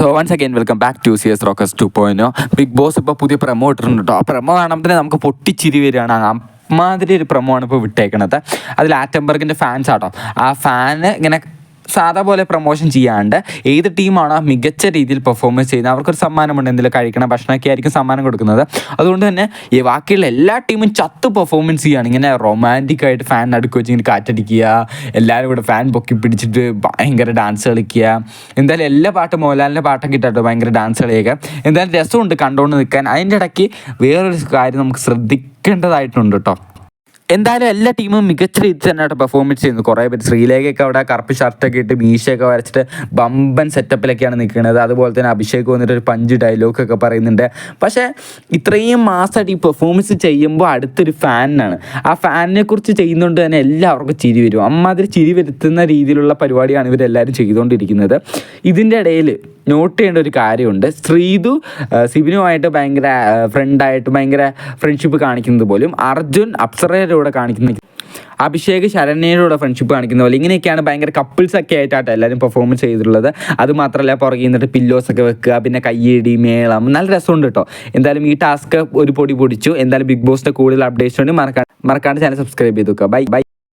So once again welcome back to C S rocks to point Bigg Boss ഇപ്പോൾ പുതിയ promo ഇട്ടിട്ടുണ്ട് കേട്ടോ ആ പ്രമോ കാണുമ്പോൾ തന്നെ നമുക്ക് പൊട്ടിച്ചിരി വരികയാണ്. അമ്മാതിരി ഒരു പ്രമോ ആണ് ഇപ്പോൾ വിട്ടേക്കണത്. അതിൽ ആറ്റംബർഗിന്റെ ഫാൻസ് ആട്ടോ. ആ ഫാന് ഇങ്ങനെ സാധാ പോലെ പ്രൊമോഷൻ ചെയ്യാണ്ട് ഏത് ടീമാണോ മികച്ച രീതിയിൽ പെർഫോമൻസ് ചെയ്യുന്നത് അവർക്കൊരു സമ്മാനമുണ്ട്. എന്തെങ്കിലും കഴിക്കണം ഭക്ഷണമൊക്കെ ആയിരിക്കും സമ്മാനം കൊടുക്കുന്നത്. അതുകൊണ്ട് തന്നെ ഈ ബാക്കിയുള്ള എല്ലാ ടീമും ചത്ത് പെർഫോമൻസ് ചെയ്യുകയാണ് ഇങ്ങനെ റൊമാന്റിക് ആയിട്ട് ഫാൻ അടുക്ക് വെച്ച് ഇങ്ങനെ കാറ്റടിക്കുക. എല്ലാവരും കൂടെ ഫാൻ പൊക്കി പിടിച്ചിട്ട് ഭയങ്കര ഡാൻസ് കളിക്കുക. എന്തായാലും എല്ലാ പാട്ടും മോഹൻലാലിന്റെ പാട്ടൊക്കെ ഇട്ടോ ഭയങ്കര ഡാൻസ് കളിയൊക്കെ. എന്തായാലും രസമുണ്ട് കണ്ടുകൊണ്ട് നിൽക്കാൻ അതിന്റെ ഇടയ്ക്ക് വേറൊരു കാര്യം നമുക്ക് ശ്രദ്ധിക്കേണ്ടതായിട്ടുണ്ട് കേട്ടോ. എന്തായാലും എല്ലാ ടീമും മികച്ച രീതിയിൽ തന്നെയായിട്ട് പെർഫോമൻസ് ചെയ്യുന്നു കുറേ പേര് ശ്രീലേഖയൊക്കെ അവിടെ കറുപ്പ് ഷർട്ടൊക്കെ ഇട്ട് മീശയൊക്കെ വരച്ചിട്ട് ബമ്പൻ സെറ്റപ്പിലൊക്കെയാണ് നിൽക്കുന്നത്. അതുപോലെ തന്നെ അഭിഷേക് വന്നിട്ട് ഒരു പഞ്ച് ഡയലോഗൊക്കെ പറയുന്നുണ്ട്. പക്ഷേ ഇത്രയും മാസമായിട്ട് ഈ പെർഫോമൻസ് ചെയ്യുമ്പോൾ അടുത്തൊരു ഫാനാണ് ആ ഫാനിനെ കുറിച്ച് ചെയ്യുന്നതുകൊണ്ട് തന്നെ എല്ലാവർക്കും ചിരി വരും. അമ്മാതിരി ചിരി വരുത്തുന്ന രീതിയിലുള്ള പരിപാടിയാണ് ഇവരെല്ലാവരും ചെയ്തുകൊണ്ടിരിക്കുന്നത്. ഇതിന്റെ ഇടയിൽ നോട്ട് ചെയ്യേണ്ട ഒരു കാര്യമുണ്ട്. ശ്രീതു സിബിനുമായിട്ട് ഭയങ്കര ഫ്രണ്ടായിട്ട് ഭയങ്കര ഫ്രണ്ട്ഷിപ്പ് കാണിക്കുന്നത് പോലും അർജുൻ അപ്സറയുടെ കാണിക്കുന്ന അഭിഷേക് ശരണ്യയുടെ ഫ്രണ്ട്ഷിപ്പ് കാണിക്കുന്ന പോലെ ഇങ്ങനെയൊക്കെയാണ് ഭയങ്കര കപ്പിൾസ് ഒക്കെ ആയിട്ടാണ് എല്ലാവരും പെർഫോമൻസ് ചെയ്തിട്ടുള്ളത്. അത് മാത്രമല്ല പുറകെ നിന്നിട്ട് പില്ലോസ് ഒക്കെ വെക്കുക പിന്നെ കയ്യടി മേളം നല്ല രസമുണ്ട് കേട്ടോ എന്തായാലും ഈ ടാസ്ക് ഒരു പൊടി പൊടിച്ചു. എന്തായാലും ബിഗ് ബോസിന്റെ കൂടുതൽ അപ്ഡേറ്റ്സ് ഉണ്ട് മറക്കാണ്ട് മറക്കാണ്ട് ചാനൽ സബ്സ്ക്രൈബ് ചെയ്ത് വെക്കുക. Bye bye